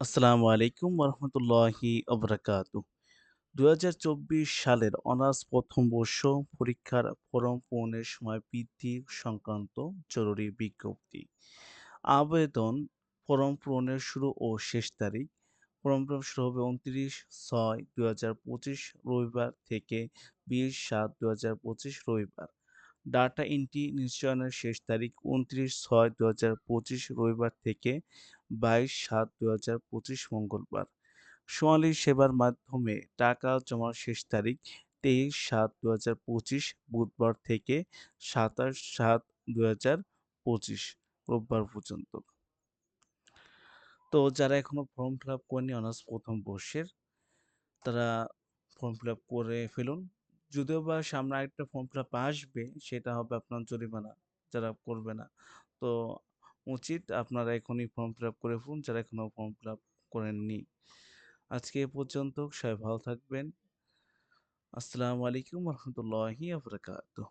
আসসালামু আলাইকুম ওরহমতুল্লাহি অবরাকাতু। ২০২৪ সালের অনার্স প্রথম বর্ষ পরীক্ষার ফরম পূরণের সময় বৃদ্ধি সংক্রান্ত জরুরি বিজ্ঞপ্তি। আবেদন ফরম পূরণের শুরু ও শেষ তারিখ। ফরম পূরণ শুরু হবে ২৯/৬/২০২৫ রবিবার থেকে ২০/৭/২০২৫ রবিবার। ডাটা এন্ট্রি নিশ্চয়নের শেষ তারিখ ২৯/৬/২০২৫ রবিবার থেকে ২২/৭/২০২৫ মঙ্গলবার। সোনালী সেবার মাধ্যমে টাকা জমার শেষ তারিখ ২৩/৭/২০২৫ বুধবার থেকে ২৭/৭/২০২৫ রোববার পর্যন্ত। তো যারা এখনও ফর্ম ফিল আপ করেনি অনার্স প্রথম বর্ষের, তারা ফর্ম ফিল আপ করে ফেলুন। যদিও বা সামনে আরেকটা ফর্ম ফিল আপ আসবে, সেটা হবে আপনার জরিমানা, যারা করবে না। তো উচিত আপনারা এখনই ফর্ম ফিল আপ করে ফেলুন, যারা এখনও ফর্ম ফিল আপ করেননি। আজকে এ পর্যন্ত। সবাই ভালো থাকবেন। আসসালামু আলাইকুম রহমতুল্লাহি ওবরাকাতুহ।